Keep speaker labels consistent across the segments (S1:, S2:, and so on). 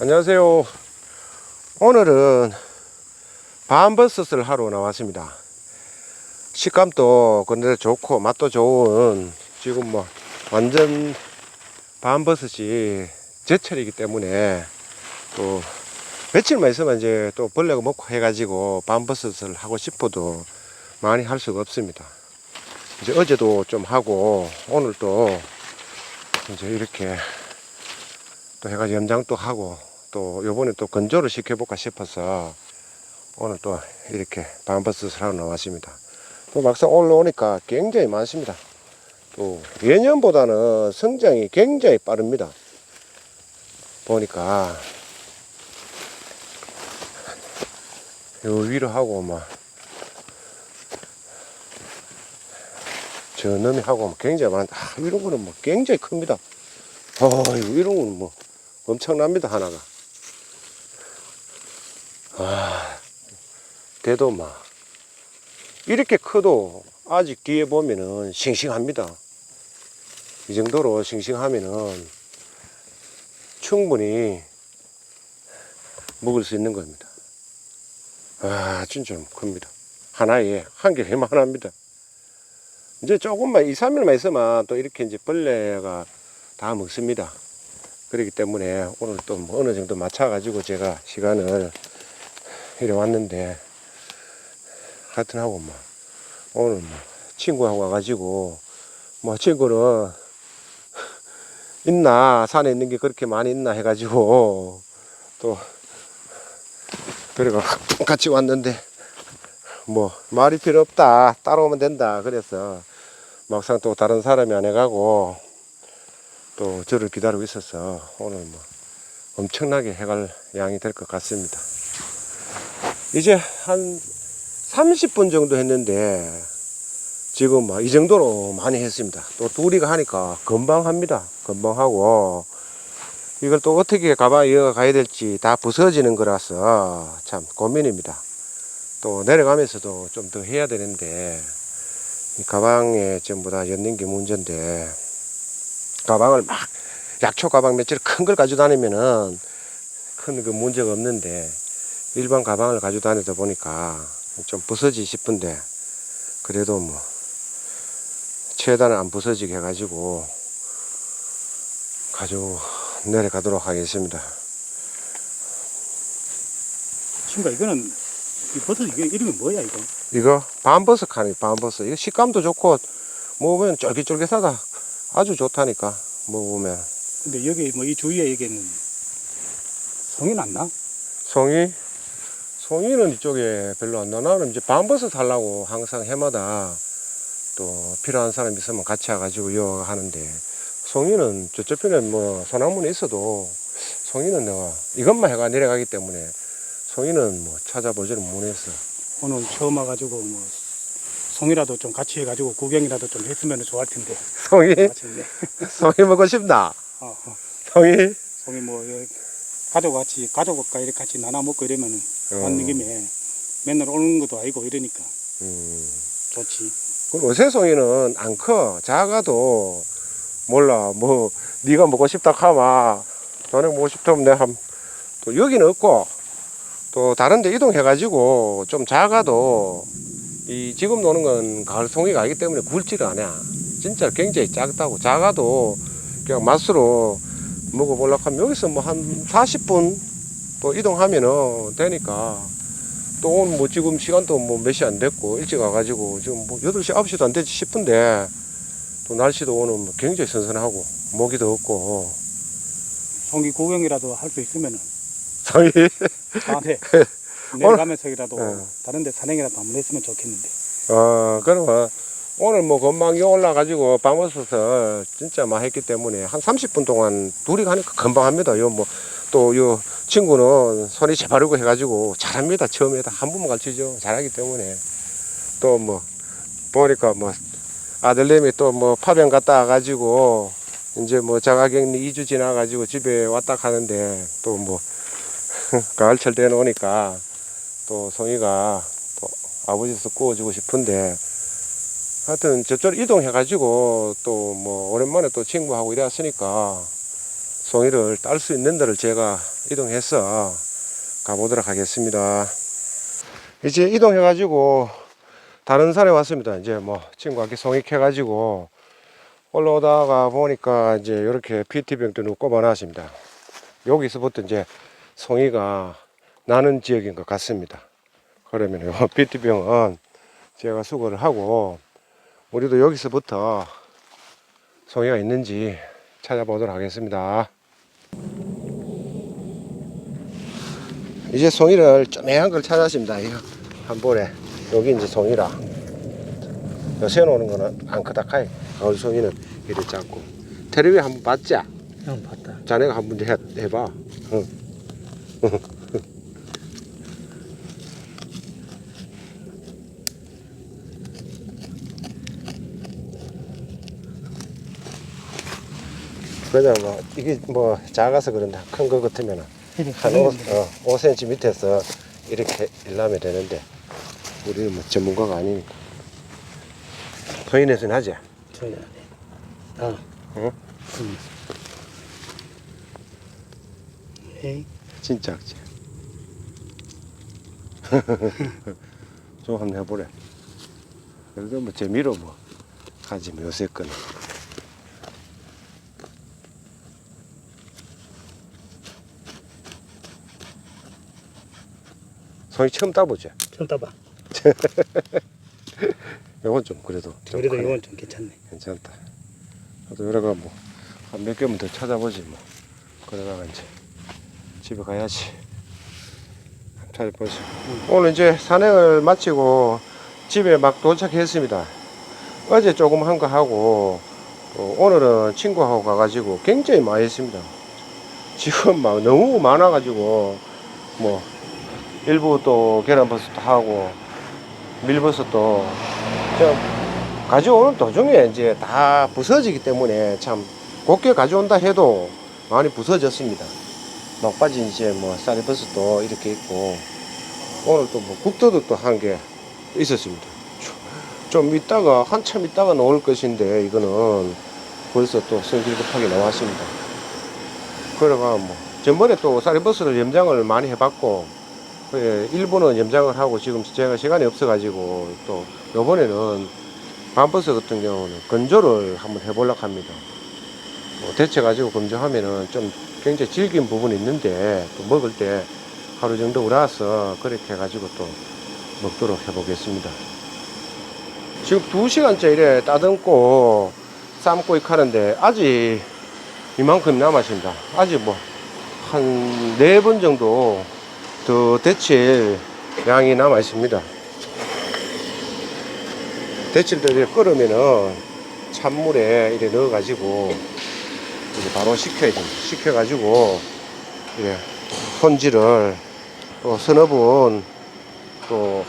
S1: 안녕하세요. 오늘은 밤버섯을 하러 나왔습니다. 식감도 근데 좋고 맛도 좋은 지금 뭐 완전 밤버섯이 제철이기 때문에 또 며칠만 있으면 이제 또 벌레가 먹고 해가지고 밤버섯을 하고 싶어도 많이 할 수가 없습니다. 이제 어제도 좀 하고 오늘 또 이제 이렇게 또 해가지고 염장도 하고 또 요번에 또 건조를 시켜볼까 싶어서 오늘 또 이렇게 밤버섯을 하러 나왔습니다. 또 막상 올라오니까 굉장히 많습니다. 또 예년보다는 성장이 굉장히 빠릅니다. 보니까 요 위로 하고 막 저 놈이 하고 굉장히 많다. 아, 이런 거는 뭐 굉장히 큽니다. 아, 이런 거는 뭐 엄청납니다 하나가. 아, 대도 막 이렇게 커도 아직 뒤에 보면은 싱싱합니다. 이 정도로 싱싱하면은 충분히 먹을 수 있는 겁니다. 아, 진짜 큽니다. 하나에 한 개 해만합니다. 이제 조금만 2, 3일만 있으면 또 이렇게 이제 벌레가 다 먹습니다. 그렇기 때문에 오늘 또뭐 어느 정도 맞춰가지고 제가 시간을 이래 왔는데 하여튼 하고 뭐 오늘 뭐 친구하고 와가지고 뭐 친구는 있나? 산에 있는 게 그렇게 많이 있나? 해가지고 또 그래가 같이 왔는데 뭐 말이 필요 없다. 따라오면 된다. 그래서 막상 또 다른 사람이 안 해가고 또 저를 기다리고 있어서 오늘 뭐 엄청나게 해갈 양이 될 것 같습니다. 이제 한 30분 정도 했는데 지금 막 이 정도로 많이 했습니다. 또 둘이가 하니까 금방 합니다. 금방 하고 이걸 또 어떻게 가방 이어가야 될지 다 부서지는 거라서 참 고민입니다. 또 내려가면서도 좀 더 해야 되는데 이 가방에 전부 다 엮는 게 문제인데 가방을 막 약초 가방 며칠 큰 걸 가지고 다니면은 큰 그 문제가 없는데 일반 가방을 가지고 다니다 보니까 좀 부서지 싶은데 그래도 뭐 최대한 안 부서지게 해가지고 가지고 내려가도록 하겠습니다.
S2: 친구가 이거는 이 버섯 이게 이름이 뭐야 이거?
S1: 이거 밤버섯 하니 밤버섯 이거 식감도 좋고 먹으면 쫄깃쫄깃하다 아주 좋다니까 먹으면
S2: 근데 여기 뭐 이 주위에 여기는 성이 났나?
S1: 송이 송이는 이쪽에 별로 안 나. 나는 이제 밤버섯 하려고 항상 해마다 또 필요한 사람 있으면 같이 와가지고 이어 하는데 송이는 저쪽 편에 뭐 소나무는 있어도 송이는 내가 이것만 해가 내려가기 때문에 송이는 뭐 찾아보지는 못했어.
S2: 오늘 처음 와가지고 뭐 성이라도 좀 같이 해가지고 구경이라도 좀 했으면 좋을 텐데
S1: 송이
S2: 마침내
S1: 송이 먹고 싶나?
S2: 어, 어.
S1: 송이
S2: 성이 뭐 여기 가족 같이 가족과 이렇게 같이 나눠 먹고 이러면은
S1: 어.
S2: 왔는 김에 맨날 오는 것도 아니고 이러니까
S1: 음.
S2: 좋지.
S1: 그리고 어세송이는 안 커. 작아도 몰라. 뭐 네가 먹고 싶다 하면 저녁 먹고 싶다면 내가 한, 또 여기는 없고 또 다른 데 이동해 가지고 좀 작아도 이 지금 노는 건 가을 송이가 아니기 때문에 굵지를 않아. 진짜 굉장히 작다고. 작아도 그냥 맛으로 먹어보려고 하면 여기서 뭐 한 40분 또 이동하면은 되니까 또 오늘 뭐 지금 시간도 뭐 몇 시 안 됐고 일찍 와가지고 지금 뭐 8시 9시도 안 되지 싶은데 또 날씨도 오늘 뭐 굉장히 선선하고 모기도 없고.
S2: 성이 구경이라도 할 수 있으면은.
S1: 저희
S2: 나한테 내려가면서라도
S1: 어.
S2: 다른 데 산행이라도 한번 했으면 좋겠는데.
S1: 어 그러면 오늘 뭐 금방 요 올라가지고 밤버섯을 진짜 많이 했기 때문에 한 30분 동안 둘이 가니까 금방 합니다. 요뭐또요 친구는 손이 재바르고 해가지고 잘합니다. 처음에 다 한 번만 가르치죠. 잘하기 때문에. 또 뭐 보니까 뭐 아들내미 또 뭐 파병 갔다 와가지고 이제 뭐 자가격리 2주 지나가지고 집에 왔다 가는데 또 뭐 가을철 되놓으니까 또 송이가 또 아버지도 구워주고 싶은데 하여튼 저쪽 이동해가지고 또 뭐 오랜만에 또 친구하고 이래왔으니까 송이를 딸 수 있는 데를 제가 이동해서 가보도록 하겠습니다. 이제 이동해 가지고 다른 산에 왔습니다. 이제 뭐 친구와 함께 송이 캐가지고 올라오다가 보니까 이제 이렇게 PT병도 꼽아놨습니다. 여기서부터 이제 송이가 나는 지역인 것 같습니다. 그러면 요 PT병은 제가 수거를 하고 우리도 여기서부터 송이가 있는지 찾아보도록 하겠습니다. 이제 송이를 쪼매한 걸 찾았습니다. 이거 한 볼에 여기 이제 송이라. 요새 놓는 거는 안 크다 카이. 가을 송이는 이래 작고. 테레비 한번 봤자.
S2: 형 봤다.
S1: 자네가 한 번 해, 해봐. 응. 그냥 뭐 이게 뭐 작아서 그런다 큰 거 같으면은 한 5, 어, 5cm 밑에서 이렇게 일하면 되는데 우리는 뭐 전문가가 아니니까 토인에서는 하지
S2: 저야 돼. 아.
S1: 응?
S2: 응. 에이.
S1: 진짜 악지 좀 한번 해보래 그래도 뭐 재미로 뭐 하지 뭐 요새 거는 손이 처음 따보지
S2: 좀 따봐.
S1: 이건 좀 그래도 좀
S2: 그래도
S1: 크네.
S2: 이건 좀 괜찮네.
S1: 괜찮다. 나도 여러가 뭐, 한 몇 개만 더 찾아보지 뭐. 그러다가 이제 집에 가야지. 찾아보지. 오늘 이제 산행을 마치고 집에 막 도착했습니다. 어제 조금 한 거 하고, 또 오늘은 친구하고 가가지고 굉장히 많이 했습니다. 지금 막 너무 많아가지고, 뭐, 일부 또 계란버섯도 하고, 밀버섯도, 저 가져오는 도중에 이제 다 부서지기 때문에 참 곱게 가져온다 해도 많이 부서졌습니다. 막바지 이제 뭐 쌀버섯도 이렇게 있고 오늘 또 뭐 국도도 또한개 있었습니다. 좀 이따가 한참 이따가 나올 것인데 이거는 벌써 또 성질 급하게 나왔습니다. 그래가 뭐 전번에 또 쌀버섯을 염장을 많이 해봤고 예, 일부는 염장을 하고 지금 제가 시간이 없어가지고 또 요번에는 밤버섯 같은 경우는 건조를 한번 해보려고 합니다. 뭐 데쳐가지고 건조하면은 좀 굉장히 질긴 부분이 있는데 또 먹을 때 하루 정도 우려서 그렇게 해가지고 또 먹도록 해보겠습니다. 지금 두 시간째 이래 따듬고 삶고 이렇게 하는데 아직 이만큼 남았습니다. 아직 뭐 한 네 번 정도 더 데칠 양이 남아 있습니다. 데칠때 이렇게 끓으면은 찬물에 이렇게 넣어가지고 이제 바로 식혀야 됩니다. 식혀가지고 이래 손질을 또 서너 번또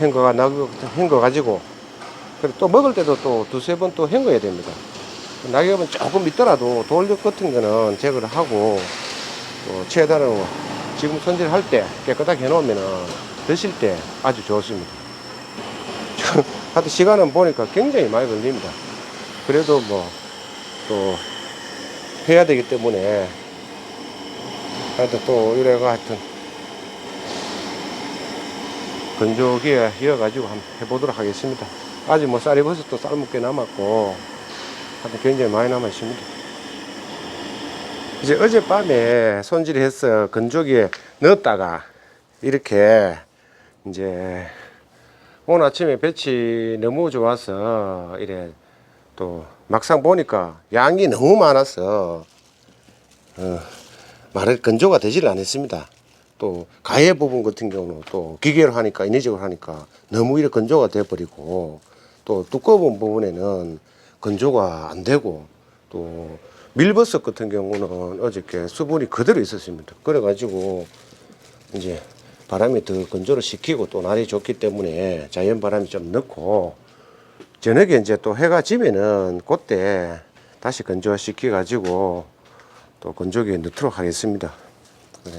S1: 헹궈가 나고 헹궈 가지고 그리고 또 먹을 때도 또 두세 번 또 헹궈야 됩니다. 낙엽은 조금 있더라도 돌력 같은 거는 제거를 하고 또 최대한 지금 손질할 때 깨끗하게 해놓으면은 드실 때 아주 좋습니다. 하여튼 시간은 보니까 굉장히 많이 걸립니다. 그래도 뭐 또 해야 되기 때문에 하여튼 또 이래가 하여튼 건조기에 이어가지고 한번 해보도록 하겠습니다. 아직 뭐 쌀이 버섯도 삶을 게 남았고 하여튼 굉장히 많이 남아 있습니다. 이제 어젯밤에 손질해서 건조기에 넣었다가 이렇게 이제 오늘 아침에 볕이 너무 좋아서 이래 또 막상 보니까 양이 너무 많아서 어, 말을 건조가 되지를 않았습니다. 또 가해 부분 같은 경우는 또 기계로 하니까 인위적으로 하니까 너무 이렇게 건조가 돼 버리고 또 두꺼운 부분에는 건조가 안 되고 또 밀버섯 같은 경우는 어저께 수분이 그대로 있었습니다. 그래가지고 이제 바람이 더 건조를 시키고 또 날이 좋기 때문에 자연 바람이 좀 넣고 저녁에 이제 또 해가 지면은 그때 다시 건조시켜 가지고 또 건조기에 넣도록 하겠습니다. 그래.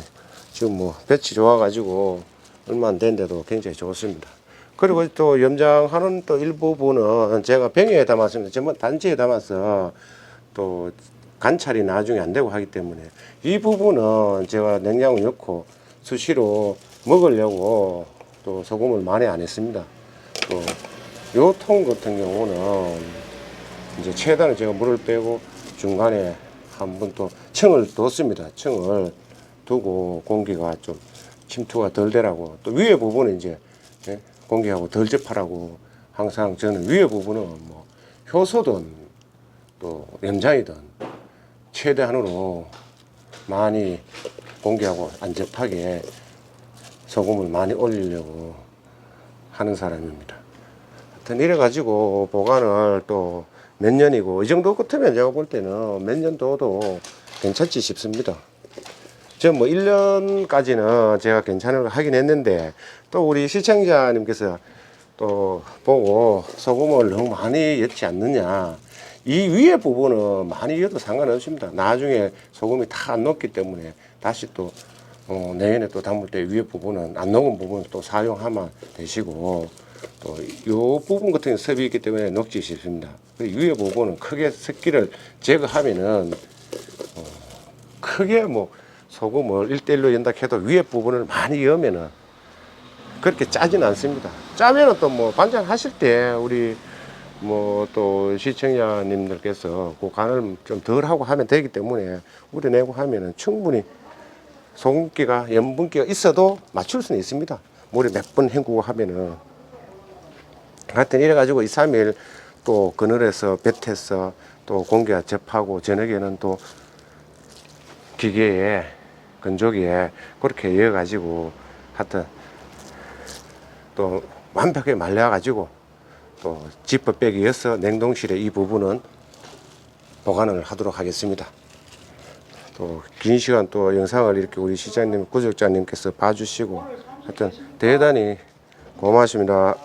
S1: 지금 뭐 볕이 좋아가지고 얼마 안 됐는데도 굉장히 좋습니다. 그리고 또 염장하는 또 일부분은 제가 병에 담았습니다. 전부 단지에 담아서 또 관찰이 나중에 안 되고 하기 때문에 이 부분은 제가 냉장고 넣고 수시로 먹으려고 또 소금을 많이 안 했습니다. 또 요 통 같은 경우는 이제 최대한 제가 물을 빼고 중간에 한 번 또 층을 뒀습니다. 층을 두고 공기가 좀 침투가 덜 되라고 또 위에 부분은 이제 예, 공기하고 덜 접하라고 항상 저는 위에 부분은 뭐 효소든 또 염장이든 최대한으로 많이 공기하고 안 접하게 소금을 많이 올리려고 하는 사람입니다. 하여튼 이래가지고 보관을 또 몇 년이고 이 정도 같으면 제가 볼 때는 몇년 둬도 괜찮지 싶습니다. 저 뭐 1년까지는 제가 괜찮은 걸 하긴 했는데 또 우리 시청자님께서 또 보고 소금을 너무 많이 였지 않느냐. 이 위에 부분은 많이 여도 상관없습니다. 나중에 소금이 다 안 녹기 때문에 다시 또 어, 내년에 또 담을 때 위에 부분은 안 녹은 부분은 또 사용하면 되시고 또요 부분 같은 경우 습이 있기 때문에 녹지 싶습니다. 그 위에 부분은 크게 습기를 제거하면은 어, 크게 뭐 소금을 1대1로 연다 해도 위에 부분을 많이 여면은 그렇게 짜진 않습니다. 짜면은 또 뭐 반찬 하실 때 우리 뭐 또 시청자님들께서 그 간을 좀 덜 하고 하면 되기 때문에 우려내고 하면은 충분히 소금기가 염분기가 있어도 맞출 수는 있습니다. 물에 몇 번 헹구고 하면은 하여튼 이래가지고 2, 3일 또 그늘에서 볕에서 또 공기가 접하고 저녁에는 또 기계에 건조기에 그렇게 이어가지고 하여튼 또 완벽하게 말려가지고 또 지퍼 빼기 이어서 냉동실에 이 부분은 보관을 하도록 하겠습니다. 또 긴 시간 또 영상을 이렇게 우리 시장님, 구독자님께서 봐주시고 하여튼 대단히 고맙습니다.